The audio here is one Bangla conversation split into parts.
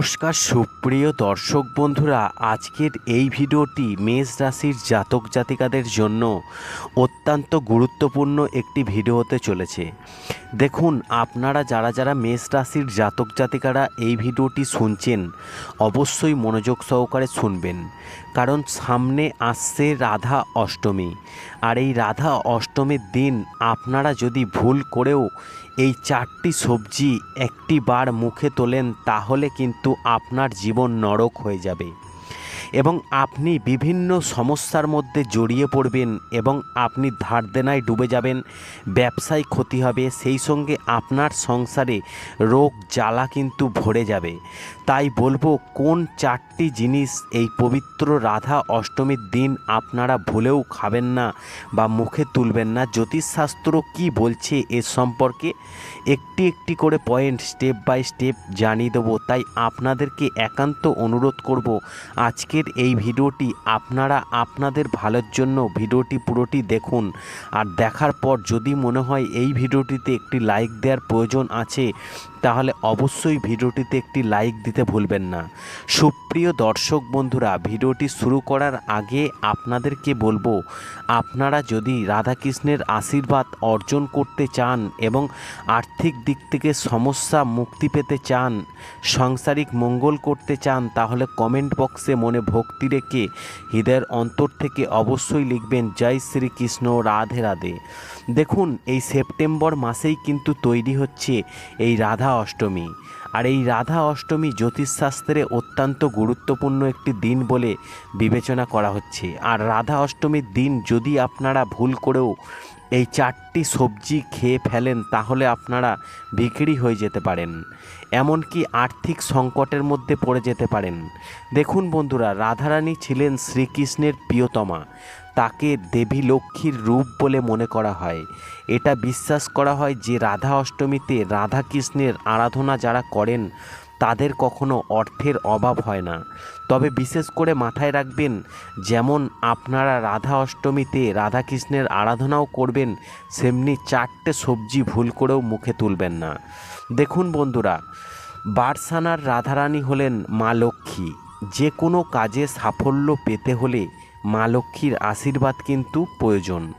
নমস্কার, সুপ্রিয় দর্শক বন্ধুরা, আজকের এই ভিডিওটি মেষ রাশির জাতক জাতিকাদের জন্য অত্যন্ত গুরুত্বপূর্ণ একটি ভিডিও হতে চলেছে। দেখুন, আপনারা যারা যারা মেষ রাশির জাতক জাতিকারা এই ভিডিওটি শুনছেন, অবশ্যই মনোযোগ সহকারে শুনবেন। কারণ সামনে আসছে রাধা অষ্টমী। আর এই রাধা অষ্টমীর দিন আপনারা যদি ভুল করেও এই চারটি সবজি একটি বার মুখে তোলেন, তাহলে কিন্তু আপনার জীবন নরক হয়ে যাবে। এবং আপনি বিভিন্ন সমস্যার মধ্যে জড়িয়ে পড়বেন এবং আপনি ধার দেনায় ডুবে যাবেন, ব্যবসায় ক্ষতি হবে, সেই সঙ্গে আপনার সংসারে রোগ, জ্বালা কিন্তু ভরে যাবে। তাই বলব, কোন চারটি জিনিস এই পবিত্র রাধা অষ্টমীর দিন আপনারা ভুলেও খাবেন না বা মুখে তুলবেন না? জ্যোতিষশাস্ত্র কি বলছে এর সম্পর্কে? একটি একটি করে পয়েন্ট স্টেপ বাই স্টেপ জানিয়ে দেবো। তাই আপনাদেরকে একান্ত অনুরোধ করব, আজকের এই ভিডিওটি আপনারা আপনাদের ভালোর জন্য ভিডিওটি পুরোটি দেখুন। আর দেখার পর যদি মনে হয় এই ভিডিওটিতে একটি লাইক দেওয়ার প্রয়োজন আছে, তাহলে অবশ্যই ভিডিওটিতে একটি লাইক দিতে ভুলবেন না। সুপ্রিয় দর্শক বন্ধুরা, ভিডিওটি শুরু করার আগে আপনাদেরকে বলব, আপনারা যদি রাধাকৃষ্ণের আশীর্বাদ অর্জন করতে চান এবং আর্থিক দিক থেকে সমস্যা মুক্তি পেতে চান, সাংসারিক মঙ্গল করতে চান, তাহলে কমেন্ট বক্সে মনে ভক্তি রেখে হৃদয়ের অন্তর থেকে অবশ্যই লিখবেন, জয় শ্রীকৃষ্ণ, রাধে রাধে। দেখুন, এই সেপ্টেম্বর মাসেই কিন্তু তৈরি হচ্ছে এই রাধা অষ্টমী। আর এই রাধা অষ্টমী জ্যোতিষশাস্ত্রে অত্যন্ত গুরুত্বপূর্ণ একটি দিন বলে বিবেচনা করা হচ্ছে। আর রাধা অষ্টমীর দিন যদি আপনারা ভুল করেও এই চারটি সবজি খেয়ে ফেলেন তাহলে আপনারা বিক্রি হয়ে যেতে পারেন। এমনকি আর্থিক সংকটের মধ্যে পড়ে যেতে পারেন। দেখুন বন্ধুরা, রাধারানী ছিলেন শ্রীকৃষ্ণের প্রিয়তমা। তাকে দেবী লক্ষ্মীর রূপ বলে মনে করা হয়। এটা বিশ্বাস করা হয় যে রাধা অষ্টমীতে রাধাকৃষ্ণের আরাধনা যারা করেন তাদের কখনো অর্থের অভাব হয় না। তবে বিশেষ করে মাথায় রাখবেন, যেমন আপনারা রাধা অষ্টমীতে রাধাকৃষ্ণের আরাধনাও করবেন, সেমনি চারটে সবজি ভুল করেও মুখে তুলবেন না। দেখুন বন্ধুরা, বারসানার রাধারানী হলেন মা লক্ষ্মী। যে কোনো কাজে সাফল্য পেতে হলে মা লক্ষ্মীর আশীর্বাদ কিন্তু প্রয়োজন।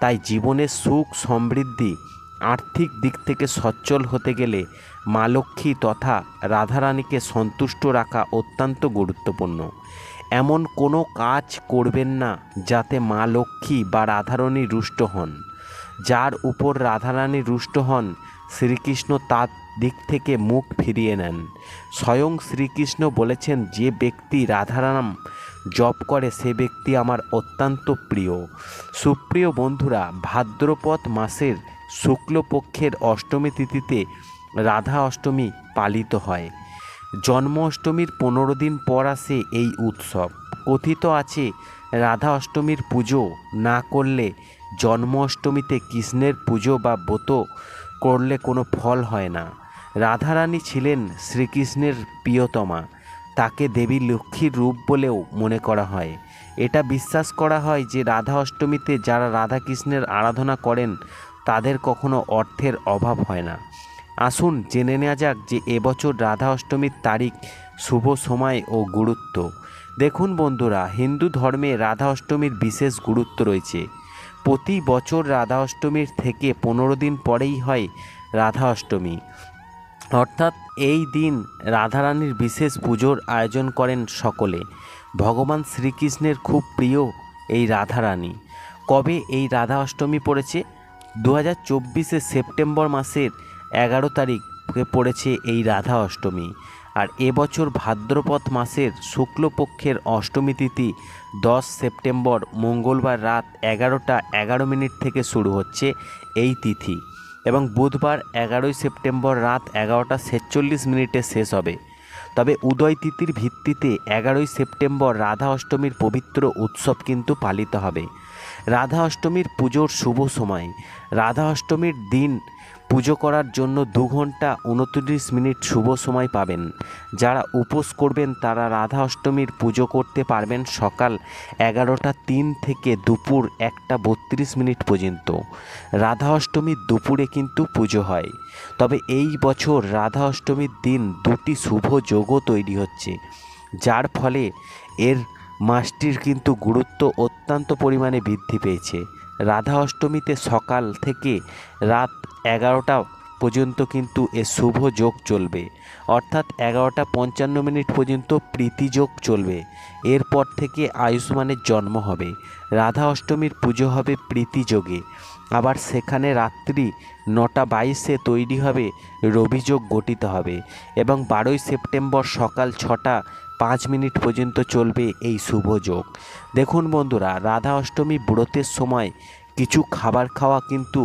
তাই জীবনের সুখ, সমৃদ্ধি আর্থিক দিক থেকে সচ্ছল হতে গেলে মা লক্ষ্মী তথা রাধারানীকে সন্তুষ্ট রাখা অত্যন্ত গুরুত্বপূর্ণ। এমন কোনো কাজ করবেন না যাতে মা লক্ষ্মী বা রাধারানী রুষ্ট হন। যার উপর রাধারানী রুষ্ট হন, শ্রীকৃষ্ণ তার দিক থেকে মুখ ফিরিয়ে নেন। স্বয়ং শ্রীকৃষ্ণ বলেছেন, যে ব্যক্তি রাধারাম জপ করে, সে ব্যক্তি আমার অত্যন্ত প্রিয়। সুপ্রিয় বন্ধুরা, ভাদ্রপদ মাসের শুক্লপক্ষের অষ্টমী তিথিতে রাধা অষ্টমী পালিত হয়। জন্ম অষ্টমীর পনেরো দিন পর আসে এই উৎসব। কথিত আছে, রাধা অষ্টমীর পুজো না করলে জন্ম অষ্টমীতে কৃষ্ণের পুজো বা ব্রত করলে কোনো ফল হয় না। রাধারানী ছিলেন শ্রীকৃষ্ণের প্রিয়তমা। তাকে দেবী লক্ষ্মীর রূপ বলেও মনে করা হয়। এটা বিশ্বাস করা হয় যে রাধা অষ্টমীতে যারা রাধাকৃষ্ণের আরাধনা করেন তাদের কখনো অর্থের অভাব হয় না। আসুন জেনে নেওয়া যাক যে এবছর রাধা অষ্টমীর তারিখ শুভ সময় ও গুরুত্ব। দেখুন বন্ধুরা, হিন্দু ধর্মে রাধা অষ্টমীর বিশেষ গুরুত্ব রয়েছে। প্রতি বছর রাধা অষ্টমীর থেকে পনেরো দিন পরেই হয় রাধা অষ্টমী। অর্থাৎ এই দিন রাধারানীর বিশেষ পুজোর আয়োজন করেন সকলে। ভগবান শ্রীকৃষ্ণের খুব প্রিয় এই রাধারানী কবে এই রাধা অষ্টমী পড়েছে? দু হাজার চব্বিশে সেপ্টেম্বর মাসের এগারো তারিখে পড়েছে এই রাধা অষ্টমী। আর এবছর ভাদ্রপদ মাসের শুক্লপক্ষের অষ্টমী তিথি দশ সেপ্টেম্বর মঙ্গলবার রাত এগারোটা এগারো মিনিট থেকে শুরু হচ্ছে এই তিথি। এবং বুধবার এগারোই সেপ্টেম্বর রাত এগারোটা ছেচল্লিশ মিনিটে শেষ হবে। তবে উদয় তিথির ভিত্তিতে এগারোই সেপ্টেম্বর রাধা অষ্টমীর পবিত্র উৎসব কিন্তু পালিত হবে। রাধা অষ্টমীর পুজোর শুভ সময়। রাধা অষ্টমীর দিন পুজো করার জন্য দু ঘণ্টা উনত্রিশ মিনিট শুভ সময় পাবেন। যারা উপোস করবেন, তারা রাধা অষ্টমীর পুজো করতে পারবেন সকাল এগারোটা তিন থেকে দুপুর একটা বত্রিশ মিনিট পর্যন্ত। রাধা অষ্টমীর দুপুরে কিন্তু পুজো হয়। তবে এই বছর রাধা অষ্টমীর দিন দুটি শুভ যোগও তৈরি হচ্ছে। যার ফলে এর মাসটির কিন্তু গুরুত্ব অত্যন্ত পরিমাণে বৃদ্ধি পেয়েছে। রাধা অষ্টমীতে সকাল থেকে রাত এগারোটা পর্যন্ত কিন্তু এ শুভ যোগ চলবে। অর্থাৎ এগারোটা পঞ্চান্ন মিনিট পর্যন্ত প্রীতিযোগ চলবে। এরপর থেকে আয়ুষ্মানের জন্ম হবে। রাধা অষ্টমীর পুজো হবে প্রীতিযোগে আবার সেখানে রাত্রি নটা বাইশে তৈরি হবে রবিযোগ গঠিত হবে। এবং বারোই সেপ্টেম্বর সকাল ছটা পাঁচ মিনিট পর্যন্ত চলবে এই শুভ যোগ। দেখুন বন্ধুরা, রাধা অষ্টমী ব্রতের সময় কিছু খাবার খাওয়া কিন্তু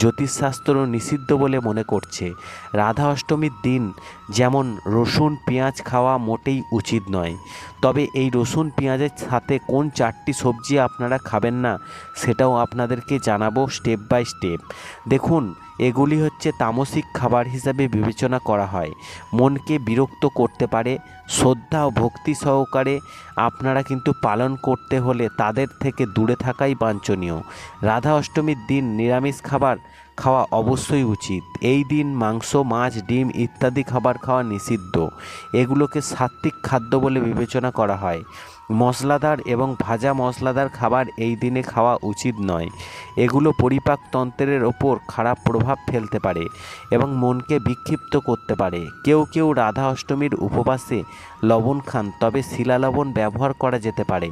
জ্যোতিষশাস্ত্র নিষিদ্ধ বলে মনে করছে। রাধা অষ্টমীর দিন যেমন রসুন, পেঁয়াজ খাওয়া মোটেই উচিত নয়। তবে এই রসুন, পেঁয়াজের সাথে কোন চারটি সবজি আপনারা খাবেন না, সেটাও আপনাদেরকে জানাব স্টেপ বাই স্টেপ দেখুন এগুলি হচ্ছে তামসিক খাবার হিসাবে বিবেচনা করা হয়। মনকে বিরক্ত করতে পারে, শ্রদ্ধা ও ভক্তি সহকারে আপনারা কিন্তু পালন করতে হলে তাদের থেকে দূরে থাকাই বাঞ্ছনীয়। রাধা অষ্টমীর দিন নিরামিষ খাবার খাওয়া অবশ্যই উচিত। এই দিন মাংস, মাছ, ডিম ইত্যাদি খাবার খাওয়া নিষিদ্ধ। এগুলোকে সাত্ত্বিক খাদ্য বলে বিবেচনা করা হয়। মশলাদার এবং ভাজা মশলাদার খাবার এই দিনে খাওয়া উচিত নয়। এগুলো পরিপাকতন্ত্রের ওপর খারাপ প্রভাব ফেলতে পারে এবং মনকে বিক্ষিপ্ত করতে পারে। কেউ কেউ রাধা অষ্টমীর উপবাসে লবণ খান, তবে শিলা লবণ ব্যবহার করা যেতে পারে।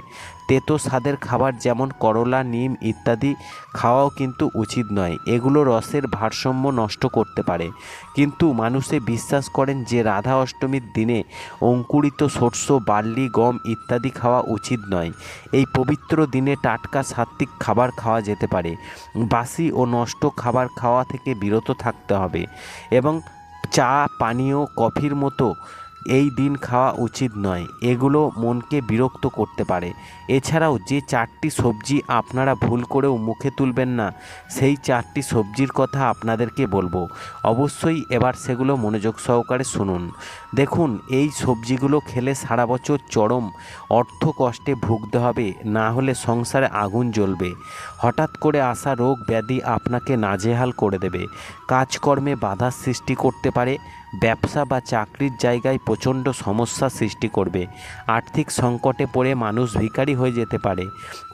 তেতো স্বাদের খাবার যেমন করলা, নিম ইত্যাদি খাওয়াও কিন্তু উচিত নয়। এগুলো রসের ভারসাম্য নষ্ট করতে পারে। কিন্তু মানুষে বিশ্বাস করেন যে রাধা অষ্টমীর দিনে অঙ্কুরিত শস্য, বার্লি, গম ইত্যাদি খাওয়া উচিত নয়। এই পবিত্র দিনে টাটকা সাত্ত্বিক খাবার খাওয়া যেতে পারে। বাসি ও নষ্ট খাবার খাওয়া থেকে বিরত থাকতে হবে এবং চা, পানীয়, কফির মতো এই দিন খাওয়া উচিত নয়। এগুলো মনকে বিরক্ত করতে পারে। এছাড়াও যে চারটি সবজি আপনারা ভুল করেও মুখে তুলবেন না, সেই চারটি সবজির কথা আপনাদেরকে বলব। অবশ্যই এবার সেগুলো মনোযোগ সহকারে শুনুন। দেখুন, এই সবজিগুলো খেলে সারা বছর চরম অর্থ কষ্টে ভুগতে হবে, না হলে সংসারে আগুন জ্বলবে। হঠাৎ করে আসা রোগ ব্যাধি আপনাকে নাজেহাল করে দেবে। কাজকর্মে বাধার সৃষ্টি করতে পারে ব্যবসা বা চাকরির জায়গায় প্রচণ্ড সমস্যা সৃষ্টি করবে। আর্থিক সংকটে পড়ে মানুষ ভিখারি হয়ে যেতে পারে।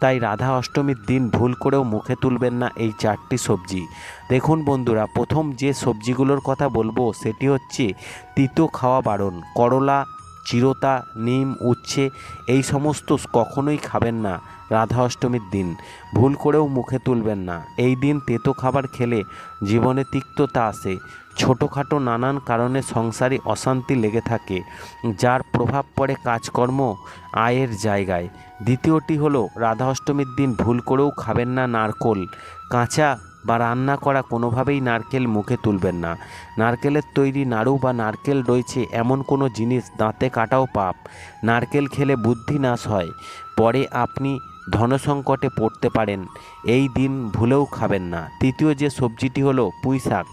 তাই রাধা অষ্টমীর দিন ভুল করেও মুখে তুলবেন না এই চারটি সবজি। দেখুন বন্ধুরা, প্রথম যে সবজিগুলোর কথা বলব সেটি হচ্ছে তিতো খাওয়া বারণ, করলা, চিরতা, নিম, উচ্ছে, এই সমস্ত কখনোই খাবেন না। রাধা অষ্টমীর দিন। ভুল করেও মুখে তুলবেন না। এই দিন তেতো খাবার খেলে জীবনে তিক্ততা আসে। ছোটোখাটো নানান কারণে সংসারে অশান্তি লেগে থাকে। যার প্রভাব পড়ে কাজকর্ম, আয়ের জায়গায়। দ্বিতীয়টি হলো রাধা অষ্টমীর দিন ভুল করেও খাবেন না নারকোল। কাঁচা বা রান্না করা কোনোভাবেই নারকেল মুখে তুলবেন না। নারকেলের তৈরি নাড়ু বা নারকেল রয়েছে এমন কোনো জিনিস দাঁতে কাটাও পাপ। নারকেল খেলে বুদ্ধি নাশ হয়। পরে আপনি ধনসংকটে পড়তে পারেন। এই দিন ভুলেও খাবেন না। তৃতীয় যে সবজিটি হলো পুঁই শাক।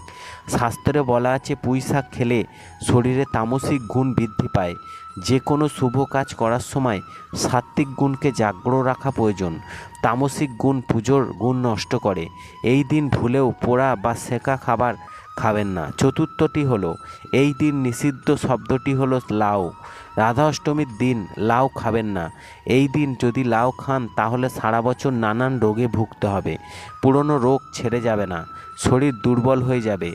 শাস্ত্রে বলা আছে, পুঁই শাক খেলে শরীরে তামসিক গুণ বৃদ্ধি পায়। যে কোনো শুভ কাজ করার সময় সাত্ত্বিক গুণকে জাগ্রত রাখা প্রয়োজন। তামসিক গুণ পুজোর গুণ নষ্ট করে। এই দিন ভুলেও পোড়া বা সেকা খাবার খাবেন না। চতুর্থটি হলো, এই দিন নিষিদ্ধ শব্দটি হলো লাউ। রাধা অষ্টমীর দিন লাউ খাবেন না। এই দিন যদি লাউ খান, তাহলে সারা বছর নানান রোগে ভুগতে হবে। পুরনো রোগ ছেড়ে যাবে না, শরীর দুর্বল হয়ে যাবে।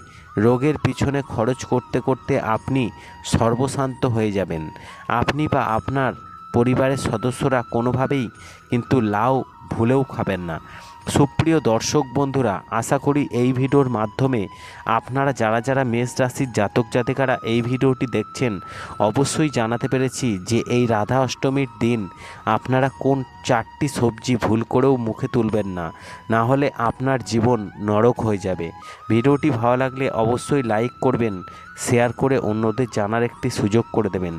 রোগের পিছনে খরচ করতে করতে আপনি সর্বশান্ত হয়ে যাবেন। আপনি বা আপনার পরিবারের সদস্যরা কোনোভাবেই কিন্তু লাউ ভুলেও খাবেন না। সুপ্রিয় দর্শক বন্ধুরা, আশা করি এই ভিডিওর মাধ্যমে আপনারা যারা যারা মেষ রাশির জাতক জাতিকারা এই ভিডিওটি দেখছেন, অবশ্যই জানাতে পেরেছি যে এই রাধা অষ্টমীর দিন আপনারা কোন চারটি সবজি ভুল করেও মুখে তুলবেন না। না হলে আপনার জীবন নরক হয়ে যাবে। ভিডিওটি ভালো লাগলে অবশ্যই লাইক করবেন, শেয়ার করে অন্যদের জানার একটি সুযোগ করে দেবেন।